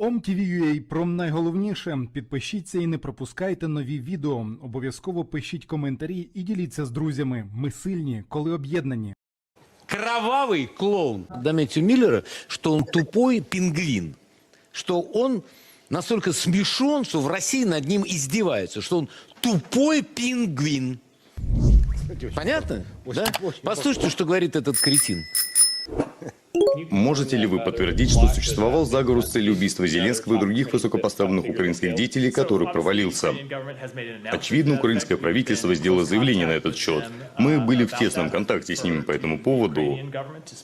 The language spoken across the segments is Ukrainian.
OMTV.ua про найголовніше. Підпишіться і не пропускайте нові відео. Обов'язково пишіть коментарі і діліться з друзями. Ми сильні, коли об'єднані. кровавый клоун. Заметьте Миллера, что он тупой пингвин. Что он настолько смешон, что в России над ним издеваются. Что он тупой пингвин. Понятно? да? Послушайте, что говорит этот кретин. Можете ли вы подтвердить, что существовал заговор с целью убийства Зеленского и других высокопоставленных украинских деятелей, который провалился? Очевидно, украинское правительство сделало заявление на этот счет. Мы были в тесном контакте с ними по этому поводу.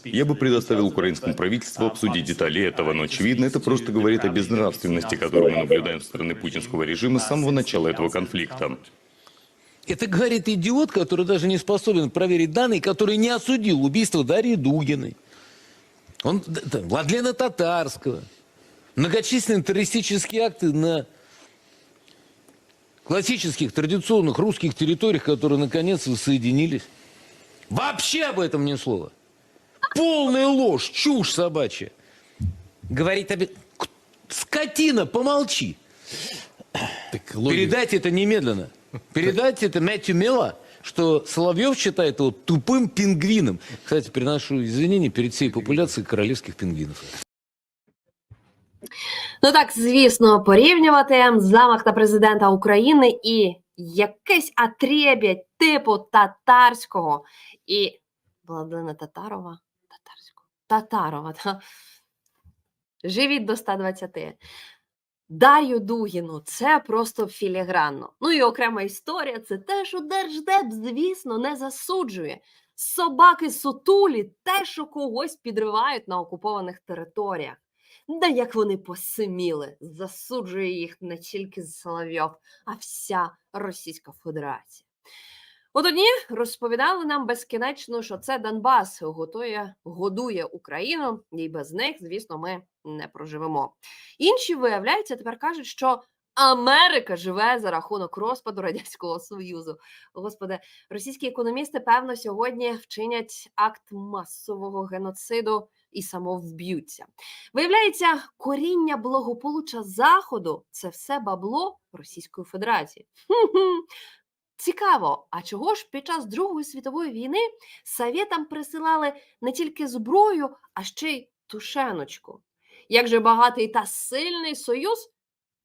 Я бы предоставил украинскому правительству обсудить детали этого, но очевидно, это просто говорит о безнравственности, которую мы наблюдаем со стороны путинского режима с самого начала этого конфликта. Это говорит идиот, который даже не способен проверить данные, который не осудил убийство Дарьи Дугиной. Он, д- Владлена Татарского. Многочисленные террористические акты на классических, традиционных русских территориях, которые наконец воссоединились. Вообще об этом ни слова. Полная ложь, чушь собачья. Говорит об... К- Скотина, помолчи. Передайте это немедленно. Передайте это Мэтью Милла, что Соловьев считает его тупым пингвином. Кстати, приношу извинения перед всей популяцией королевских пингвинов. Ну так, звісно, порівнювати замах на президента України і якесь атреб'я типу татарського і Владлена Татарова. Татарського. Татарова. Та. Живіть до 120. Дар'ю Дугіну це просто філігранно. Ну і окрема історія це те, що Держдеп, звісно, не засуджує. Собаки сутулі те, що когось підривають на окупованих територіях. Да як вони посиміли, засуджує їх не тільки Соловйов, а вся Російська Федерація. От одні розповідали нам безкінечно, що це Донбас готує, годує Україну, і без них, звісно, ми не проживемо. Інші, виявляється, тепер кажуть, що Америка живе за рахунок розпаду Радянського Союзу. Господи, російські економісти, певно, сьогодні вчинять акт масового геноциду і самовб'ються. Виявляється, коріння благополуччя Заходу це все бабло Російської Федерації. Цікаво, а чого ж під час Другої світової війни совєтам присилали не тільки зброю, а ще й тушеночку? Як же багатий та сильний союз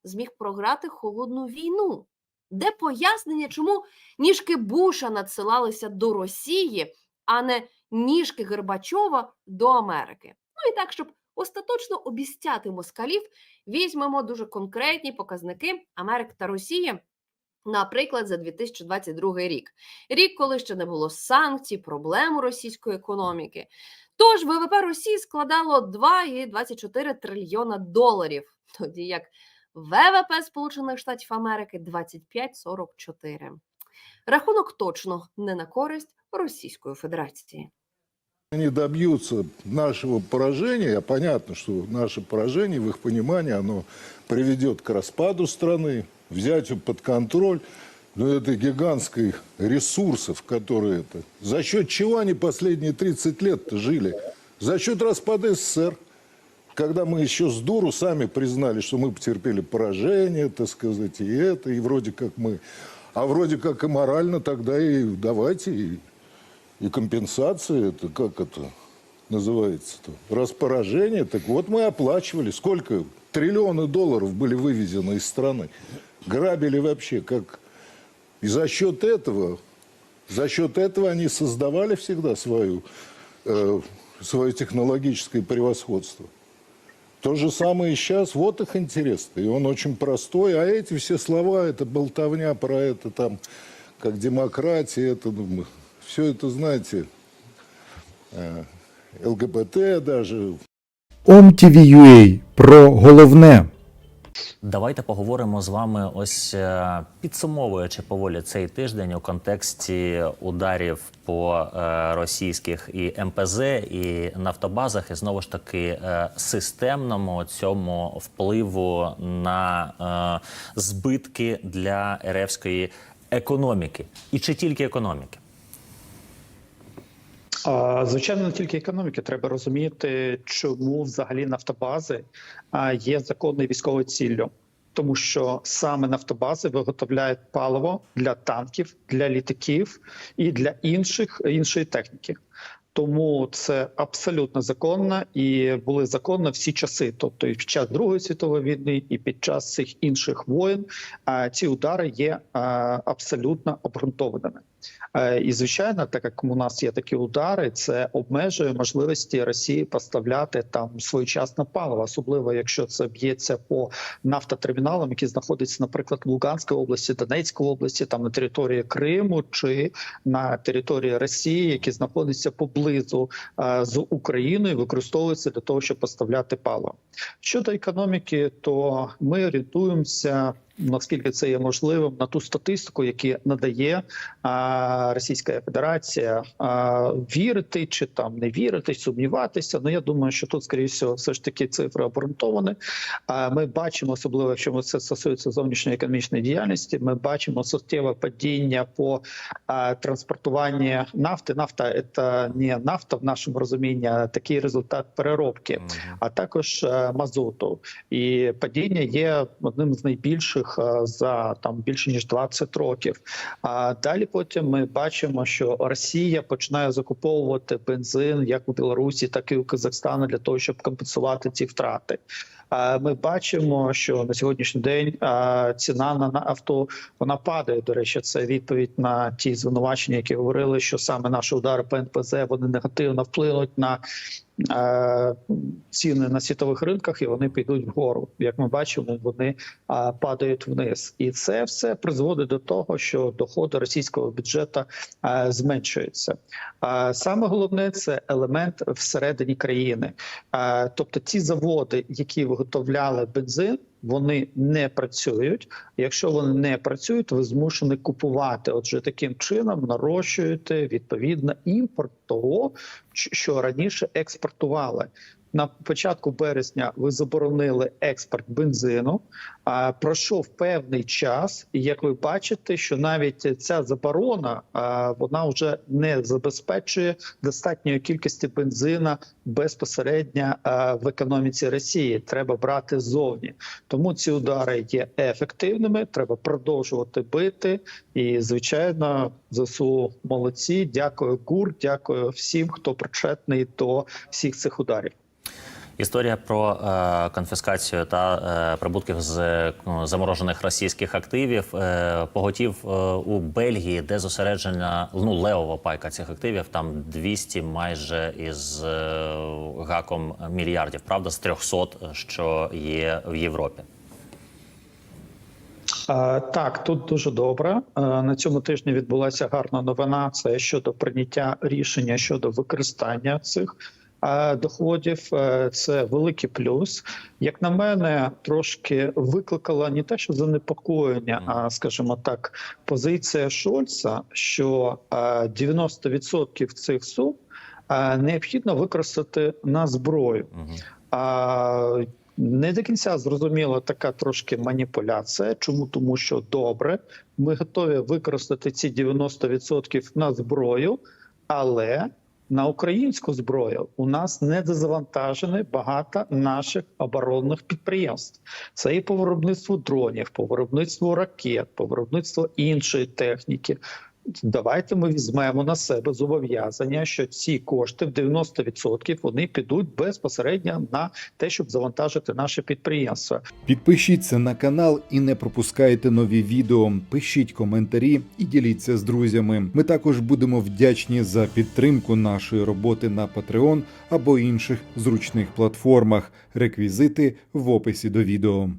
зміг програти холодну війну? Де пояснення, чому ніжки Буша надсилалися до Росії, а не ніжки Горбачова до Америки? Ну і так, щоб остаточно обістяти москалів, візьмемо дуже конкретні показники Америки та Росії. Наприклад, за 2022 рік, рік, коли ще не було санкцій, проблем у російської економіки. Тож ВВП Росії складало 2,24 трильйона доларів, тоді як ВВП Сполучених Штатів Америки 25,44. Рахунок точно не на користь Російської Федерації. они добьются нашего поражения, а понятно, что наше поражение, в их понимании, оно приведет к распаду страны, взятию под контроль ну, этой гигантской ресурсов, которые это... За счет чего они последние 30 лет жили? За счет распада СССР. Когда мы еще с дуру сами признали, что мы потерпели поражение, так сказать, и это, и вроде как мы... А вроде как и морально тогда и давайте, и и компенсация, это как это называется-то? Распорожение. Так вот мы оплачивали. Сколько? Триллионы долларов были вывезены из страны. Грабили вообще как... И за счет этого, за счет этого они создавали всегда свою, э, свое технологическое превосходство. То же самое и сейчас. Вот их интерес. И он очень простой. А эти все слова, это болтовня про это там, как демократия, это, ну, все это, знаете, э, ЛГБТ даже, OMTV.ua про головне. Давайте поговоримо з вами. Ось е, підсумовуючи поволі цей тиждень у контексті ударів по е, російських і МПЗ, і нафтобазах, і знову ж таки е, системному цьому впливу на збитки для РФської економіки, і чи тільки економіки. Звичайно, не тільки економіки, треба розуміти, чому взагалі нафтобази є законною військовою ціллю. Тому що саме нафтобази виготовляють паливо для танків, для літаків і для інших іншої техніки. Тому це абсолютно законно і були законно всі часи. Тобто і під час Другої світової війни, і під час цих інших воєн ці удари є абсолютно обґрунтованими. Е, І звичайно, так як у нас є такі удари, це обмежує можливості Росії поставляти там своєчасне паливо, особливо якщо це б'ється по нафтотерміналам, які знаходяться, наприклад, в Луганській області, Донецькій області, там на території Криму чи на території Росії, які знаходяться поблизу е, з Україною, використовуються для того, щоб поставляти паливо. Щодо економіки, то ми орієнтуємося. Наскільки це є можливим на ту статистику, яку надає а, Російська Федерація, а, вірити чи там не вірити, сумніватися. Ну я думаю, що тут, скоріше всього, все ж таки цифри обґрунтовані. А ми бачимо, особливо якщо це стосується зовнішньої економічної діяльності. Ми бачимо суттєве падіння по а, транспортуванні нафти. Нафта це не нафта в нашому розумінні, а такий результат переробки, а також е, мазуту. І падіння є одним з найбільших е, за там більше ніж 20 років. А далі потім ми бачимо, що Росія починає закуповувати бензин як у Білорусі, так і у Казахстані для того, щоб компенсувати ці втрати. Ми бачимо, що на сьогоднішній день ціна на нафту вона падає. До речі, це відповідь на ті звинувачення, які говорили, що саме наші удари по НПЗ вони негативно вплинуть на ціни на світових ринках, і вони підуть вгору. Як ми бачимо, вони падають вниз, і це все призводить до того, що доходи російського бюджету а, зменшуються. Саме головне це елемент всередині країни. Тобто, ті заводи, які виготовляли бензин. Вони не працюють. Якщо вони не працюють, ви змушені купувати. Отже, таким чином нарощуєте відповідно імпорт того, що раніше експортували. На початку березня ви заборонили експорт бензину. А пройшов певний час, і як ви бачите, що навіть ця заборона вона вже не забезпечує достатньої кількості бензина безпосередньо в економіці Росії. Треба брати ззовні. Тому ці удари є ефективними. Треба продовжувати бити. І звичайно, ЗСУ молодці. Дякую ГУР, дякую всім, хто причетний до всіх цих ударів. Історія про е, конфіскацію та е, прибутків з е, заморожених російських активів е, поготів е, у Бельгії, де зосереджена ну левова пайка цих активів. Там 200 майже із е, гаком мільярдів. Правда, з 300, що є в Європі. Е, Так, тут дуже добре. Е, На цьому тижні відбулася гарна новина. Це щодо прийняття рішення щодо використання цих е, доходів. Е, Це великий плюс. Як на мене, трошки викликала не те, що занепокоєння, а скажімо так, позиція Шольца, що е, 90% цих сум е, необхідно використати на зброю. А, не до кінця зрозуміла така трошки маніпуляція. Чому? Тому що добре, ми готові використати ці 90% на зброю, але на українську зброю у нас не дозавантажені багато наших оборонних підприємств. Це і по виробництву дронів, по виробництву ракет, по виробництву іншої техніки. Давайте ми візьмемо на себе зобов'язання, що ці кошти в 90% вони підуть безпосередньо на те, щоб завантажити наше підприємство. Підпишіться на канал і не пропускайте нові відео. Пишіть коментарі і діліться з друзями. Ми також будемо вдячні за підтримку нашої роботи на Patreon або інших зручних платформах. Реквізити в описі до відео.